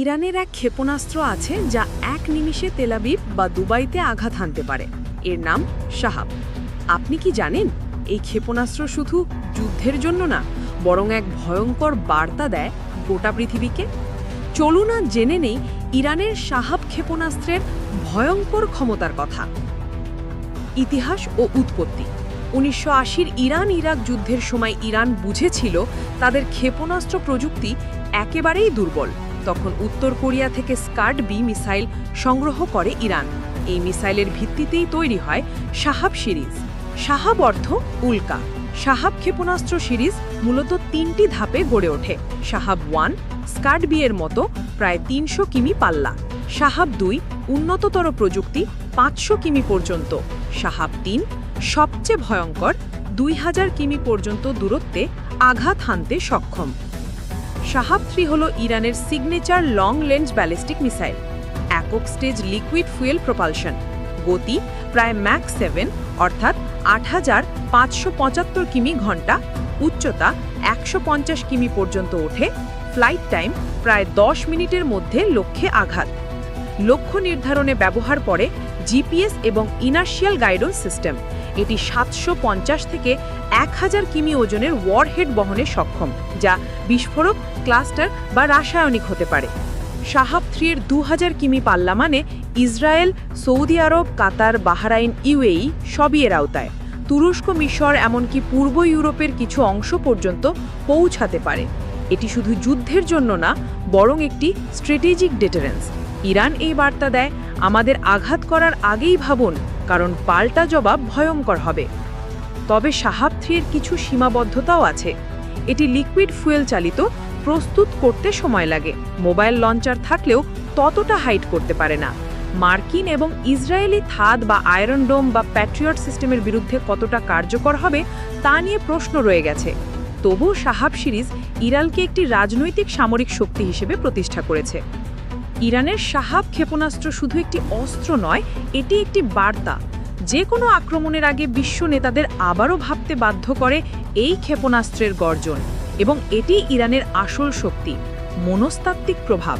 ইরানের এক ক্ষেপণাস্ত্র আছে যা এক নিমিষে তেলাবিব বা দুবাইতে আঘাত হানতে পারে। এর নাম শাহাব। আপনি কি জানেন, এই ক্ষেপণাস্ত্র শুধু যুদ্ধের জন্য না, বরং এক ভয়ঙ্কর বার্তা দেয় গোটা পৃথিবীকে? চলুন আজ জেনে নেই ইরানের শাহাব ক্ষেপণাস্ত্রের ভয়ঙ্কর ক্ষমতার কথা। ইতিহাস ও উৎপত্তি। উনিশশো আশির ইরান ইরাক যুদ্ধের সময় ইরান বুঝেছিল তাদের ক্ষেপণাস্ত্র প্রযুক্তি একেবারেই দুর্বল। তখন উত্তর কোরিয়া থেকে স্কার্ড বি মিসাইল সংগ্রহ করে ইরান। এই মিসাইলের ভিত্তিতেই তৈরি হয় শাহাব সিরিজ। শাহাব অর্থ উল্কা। শাহাব ক্ষেপণাস্ত্র সিরিজ মূলত তিনটি ধাপে গড়ে ওঠে। শাহাব ওয়ান স্কার্ড বি এর মতো প্রায় তিনশো কিমি পাল্লা। শাহাব দুই, উন্নততর প্রযুক্তি পাঁচশো কিমি পর্যন্ত। শাহাব তিন, সবচেয়ে ভয়ঙ্কর দুই হাজার কিমি পর্যন্ত দূরত্বে আঘাত হানতে সক্ষম। শাহাব থ্রি হল ইরানের signature long lens ballistic missile একক স্টেজ লিকুইড ফুয়েল প্রপালশন গতি প্রায় ম্যাক সেভেন অর্থাৎ আট হাজার পাঁচশো পঁচাত্তর কিমি ঘণ্টা, উচ্চতা একশো পঞ্চাশ কিমি পর্যন্ত ওঠে ফ্লাইট টাইম প্রায় দশ মিনিটের মধ্যে লক্ষ্যে আঘাত। লক্ষ্য নির্ধারণে ব্যবহার করে জিপিএস এবং ইনার্শিয়াল গাইডেন্স সিস্টেম এটি সাতশো পঞ্চাশ থেকে এক হাজার কিমি ওজনের ওয়ারহেড বহনে সক্ষম, যা বিস্ফোরক ক্লাস্টার বা রাসায়নিক হতে পারে। শাহাব থ্রি এর দু হাজার কিমি পাল্লা মানে Israel, Saudi Arab, Qatar, Bahrain UAE সবই এর আওতায়। তুরস্ক মিশর এমনকি পূর্ব ইউরোপের কিছু অংশ পর্যন্ত পৌঁছাতে পারে। এটি শুধু যুদ্ধের জন্য না, বরং একটি স্ট্র্যাটেজিক ডেটারেন্স ইরান এই বার্তা দেয়, আমাদের আঘাত করার আগেই ভাবুন কারণ পাল্টা জবাব ভয়ঙ্কর হবে। তবে সাহাব থ্রির কিছু সীমাবদ্ধতাও আছে। এটি লিকুইড ফুয়েল চালিত, প্রস্তুত করতে সময় লাগে। মোবাইল লঞ্চার থাকলেও ততটা হাইট করতে পারে না। মার্কিন এবং ইসরায়েলি থাদ বা আয়রন ডোম বা প্যাট্রিয়ট সিস্টেমের বিরুদ্ধে কতটা কার্যকর হবে, তা নিয়ে প্রশ্ন রয়ে গেছে। তবু সাহাব সিরিজ ইরালকে একটি রাজনৈতিক সামরিক শক্তি হিসেবে প্রতিষ্ঠা করেছে। ইরানের সাহাব ক্ষেপণাস্ত্র শুধু একটি অস্ত্র নয়, এটি একটি বার্তা। যে কোনো আক্রমণের আগে বিশ্ব নেতাদের আবারও ভাবতে বাধ্য করে এই ক্ষেপণাস্ত্রের গর্জন। এবং এটি ইরানের আসল শক্তি, মনস্তাত্ত্বিক প্রভাব।